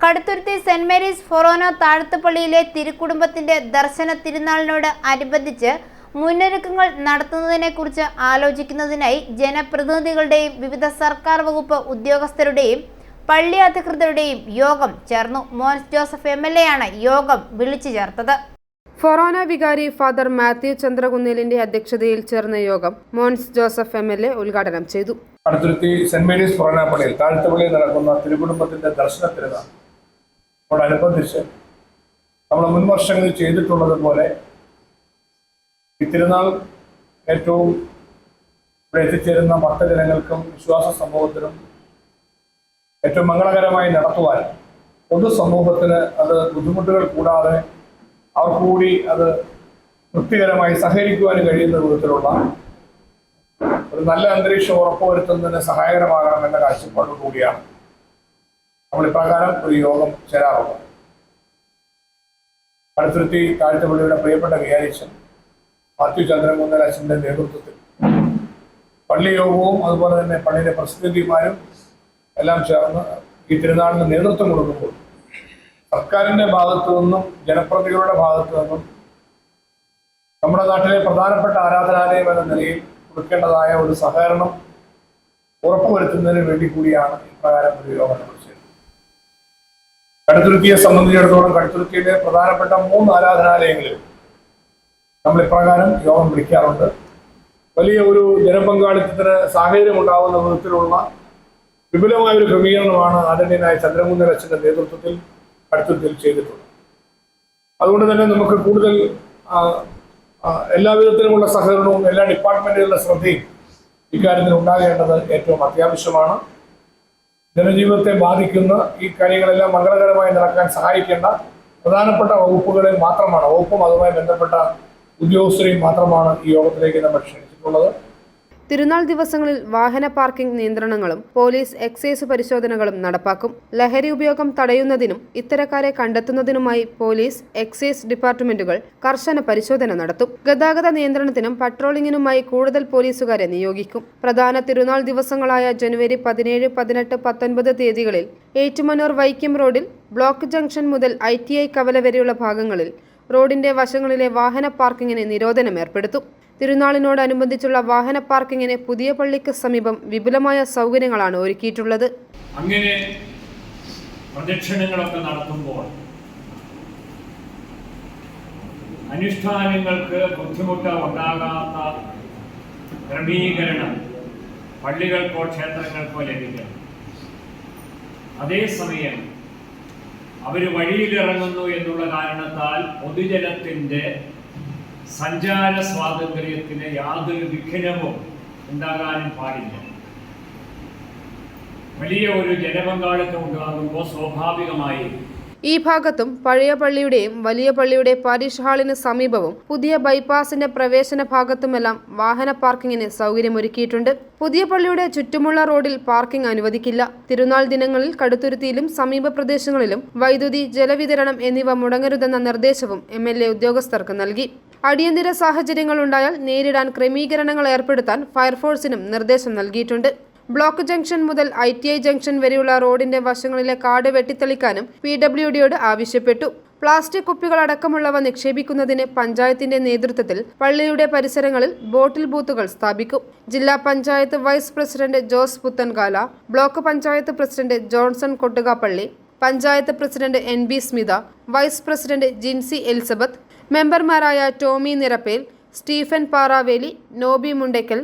Kaduthuruthy saint Mary's forane താഴത്തുപള്ളിയിലെ തിരുക്കുടുംബത്തിന്റെ ദർശന തിരുനാളിനോട് അനുബന്ധിച്ച് മുന്നൊരുക്കങ്ങൾ നടത്തുന്നതിനെക്കുറിച്ച് ആലോചിക്കുന്നതിനായി ജനപ്രതിനിധികളുടെയും വിവിധ സർക്കാർ വകുപ്പ് ഉദ്യോഗസ്ഥരുടെയും പള്ളി അധികൃതരുടെയും യോഗം ചേർന്നു. Mons Joseph M L A ആണ് യോഗം വിളിച്ചു ചേർത്തത്. ഫൊറോന വികാരി ഫാദർ മാത്യു ചന്ദ്രകുന്നേലിന്റെ അധ്യക്ഷതയിൽ ചേർന്ന യോഗം Mons Joseph M L A ഉദ്ഘാടനം ചെയ്തു. അടുത്തുരുത്തി സെന്റ് മേരീസ് പുറനാപ്പള്ളിയിൽ താഴ്ത്തപ്പള്ളിയിൽ നടക്കുന്ന തിരുകുടുംബത്തിന്റെ ദർശന തിരുനാളോടനുബന്ധിച്ച് നമ്മൾ മുൻ വർഷങ്ങളിൽ ചെയ്തിട്ടുള്ളത് പോലെ ഈ തിരുനാൾ ഏറ്റവും ഇവിടെ എത്തിച്ചേരുന്ന ഭക്തജനങ്ങൾക്കും വിശ്വാസ സമൂഹത്തിനും ഏറ്റവും മംഗളകരമായി നടത്തുവാൻ പൊതുസമൂഹത്തിന് അത് ബുദ്ധിമുട്ടുകൾ കൂടാതെ അവർ കൂടി അത് തൃപ്തികരമായി സഹകരിക്കുവാൻ കഴിയുന്ന വിധത്തിലുള്ള ഒരു നല്ല അന്തരീക്ഷം ഉറപ്പുവരുത്തുന്നതിന് സഹായകരമാകണം എന്ന കാഴ്ചപ്പാട് കൂടിയാണ് നമ്മൾ ഇപ്രകാരം ഒരു യോഗം ചേരാറുണ്ട്. കടുത്തുരുത്തി താഴ്ത്തപ്പള്ളിയുടെ പ്രിയപ്പെട്ട വികാരിച്ചൻ മാത്യു ചന്ദ്രകുന്നൽ അച്ഛന്റെ നേതൃത്വത്തിൽ. പള്ളി യോഗവും അതുപോലെ തന്നെ പള്ളിയിലെ പ്രസിദ്ധിമാരും എല്ലാം ചേർന്ന് ഈ തിരുനാളിന് നേതൃത്വം കൊടുക്കുമ്പോൾ സർക്കാരിന്റെ ഭാഗത്തു നിന്നും ജനപ്രതികളുടെ ഭാഗത്തു നിന്നും നമ്മുടെ നാട്ടിലെ പ്രധാനപ്പെട്ട ആരാധനാലയം എന്ന നിലയിൽ കൊടുക്കേണ്ടതായ ഒരു സഹകരണം ഉറപ്പുവരുത്തുന്നതിന് വേണ്ടി കൂടിയാണ് ഇപ്രകാരം ഒരു യോഗം കടുത്തുരുത്തിയെ സംബന്ധിച്ചിടത്തോളം കടുത്തുരുത്തിയിലെ പ്രധാനപ്പെട്ട മൂന്ന് ആരാധനാലയങ്ങളിൽ നമ്മൾ ഇപ്രകാരം യോഗം വിളിക്കാറുണ്ട്. വലിയ ഒരു ജനപങ്കാളിത്തത്തിന് സാഹചര്യം ഉണ്ടാകുന്ന വിധത്തിലുള്ള വിപുലമായ ഒരു ക്രമീകരണമാണ് ആദരണീയനായ ചന്ദ്രകുന്ദൻ അച്ഛന്റെ നേതൃത്വത്തിൽ കടുത്തുരുത്തിൽ ചെയ്തിട്ടുള്ളത്. അതുകൊണ്ട് തന്നെ നമുക്ക് കൂടുതൽ എല്ലാ വിധത്തിലുമുള്ള സഹകരണവും എല്ലാ ഡിപ്പാർട്ട്മെന്റുകളുടെ ശ്രദ്ധയും ഇക്കാര്യത്തിൽ ഉണ്ടാകേണ്ടത് ഏറ്റവും അത്യാവശ്യമാണ്. ജനജീവിതത്തെ ബാധിക്കുന്ന ഈ കാര്യങ്ങളെല്ലാം മംഗളകരമായി നടക്കാൻ സഹായിക്കേണ്ട പ്രധാനപ്പെട്ട വകുപ്പുകളെ മാത്രമാണ് വകുപ്പും അതുമായി ബന്ധപ്പെട്ട ഉദ്യോഗസ്ഥരെയും മാത്രമാണ് ഈ യോഗത്തിലേക്ക് നമ്മൾ ക്ഷണിച്ചിട്ടുള്ളത്. തിരുനാൾ ദിവസങ്ങളിൽ വാഹന പാർക്കിംഗ് നിയന്ത്രണങ്ങളും പോലീസ് എക്സൈസ് പരിശോധനകളും നടപ്പാക്കും. ലഹരി ഉപയോഗം തടയുന്നതിനും ഇത്തരക്കാരെ കണ്ടെത്തുന്നതിനുമായി പോലീസ് എക്സൈസ് ഡിപ്പാർട്ട്മെന്റുകൾ കർശന പരിശോധന നടത്തും. ഗതാഗത നിയന്ത്രണത്തിനും പട്രോളിംഗിനുമായി കൂടുതൽ പോലീസുകാരെ നിയോഗിക്കും. പ്രധാന തിരുനാൾ ദിവസങ്ങളായ ജനുവരി പതിനേഴ് പതിനെട്ട് പത്തൊൻപത് തീയതികളിൽ ഏറ്റുമാനൂർ വൈക്കം റോഡിൽ ബ്ലോക്ക് ജംഗ്ഷൻ മുതൽ ഐ ടി ഐ കവല വരെയുള്ള ഭാഗങ്ങളിൽ റോഡിന്റെ വശങ്ങളിലെ വാഹന പാർക്കിങ്ങിന് നിരോധനം ഏർപ്പെടുത്തും. തിരുനാളിനോടനുബന്ധിച്ചുള്ള വാഹന പാർക്കിങ്ങിന് പുതിയ പള്ളിക്ക് സമീപം വിപുലമായ സൗകര്യങ്ങളാണ് ഒരുക്കിയിട്ടുള്ളത്. അങ്ങനെ പ്രദക്ഷിണങ്ങളൊക്കെ നടത്തുമ്പോൾ അനുഷ്ഠാനങ്ങൾക്ക് ബുദ്ധിമുട്ട് ഉണ്ടാകാത്ത ക്രമീകരണം പള്ളികൾക്കോ ക്ഷേത്രങ്ങൾക്കോ ലഭിക്കണം. അതേസമയം അവർ വഴിയിലിറങ്ങുന്നു എന്നുള്ള കാരണത്താൽ പൊതുജനത്തിന്റെ സഞ്ചാര സ്വാതന്ത്ര്യത്തിന് യാതൊരു വിഘ്നവും ഉണ്ടാകാനും പാടില്ല. വലിയ ഒരു ജനപങ്കാളിത്തം ഉണ്ടാകുമ്പോൾ സ്വാഭാവികമായി ഈ ഭാഗത്തും പഴയ പള്ളിയുടെയും വലിയ പള്ളിയുടെ പാരിഷ് ഹാളിന് സമീപവും പുതിയ ബൈപ്പാസിന്റെ പ്രവേശന ഭാഗത്തുമെല്ലാം വാഹന പാർക്കിങ്ങിന് സൗകര്യമൊരുക്കിയിട്ടുണ്ട്. പുതിയ പള്ളിയുടെ ചുറ്റുമുള്ള റോഡിൽ പാർക്കിംഗ് അനുവദിക്കില്ല. തിരുനാൾ ദിനങ്ങളിൽ കടുത്തുരുത്തിയിലും സമീപ പ്രദേശങ്ങളിലും വൈദ്യുതി ജലവിതരണം എന്നിവ മുടങ്ങരുതെന്ന നിർദ്ദേശവും എം എൽ എ ഉദ്യോഗസ്ഥർക്ക് നൽകി. അടിയന്തര സാഹചര്യങ്ങൾ ഉണ്ടായാൽ നേരിടാൻ ക്രമീകരണങ്ങൾ ഏർപ്പെടുത്താൻ ഫയർഫോഴ്സിനും നിർദ്ദേശം നൽകിയിട്ടുണ്ട്. ബ്ലോക്ക് ജംഗ്ഷൻ മുതൽ ഐ ടി ഐ ജംഗ്ഷൻ വരെയുള്ള റോഡിന്റെ വശങ്ങളിലെ കാട് വെട്ടിത്തെളിക്കാനും പി ഡബ്ല്യു ഡിയോട് ആവശ്യപ്പെട്ടു. പ്ലാസ്റ്റിക് കുപ്പികൾ അടക്കമുള്ളവ നിക്ഷേപിക്കുന്നതിന് പഞ്ചായത്തിന്റെ നേതൃത്വത്തിൽ പള്ളിയുടെ പരിസരങ്ങളിൽ ബോട്ടിൽ ബൂത്തുകൾ സ്ഥാപിക്കും. ജില്ലാ panchayat vice president Jose Puthenkala block panchayat president Johnson Kottukappally panchayat president N B Smitha vice president Jincy Elizabeth മെമ്പർമാരായ Tomy Nirappel Stephen Paravely Noby Mundackal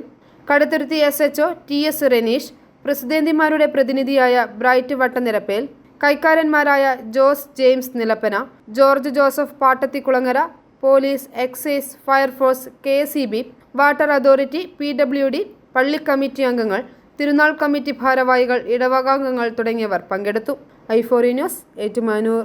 Kaduthuruthy S H O T S Reneesh പ്രസിദ്ധേന്തിമാരുടെ പ്രതിനിധിയായ bright Vattanirappel കൈക്കാരന്മാരായ Jose James Nilappana George Joseph Pattathikulangara police excise fire force K E B water authority P W D പള്ളി committee അംഗങ്ങൾ തിരുനാൾ committee ഭാരവാഹികൾ ഇടവകാംഗങ്ങൾ തുടങ്ങിയവർ പങ്കെടുത്തു. ഐഫോറി news Ettumanoor.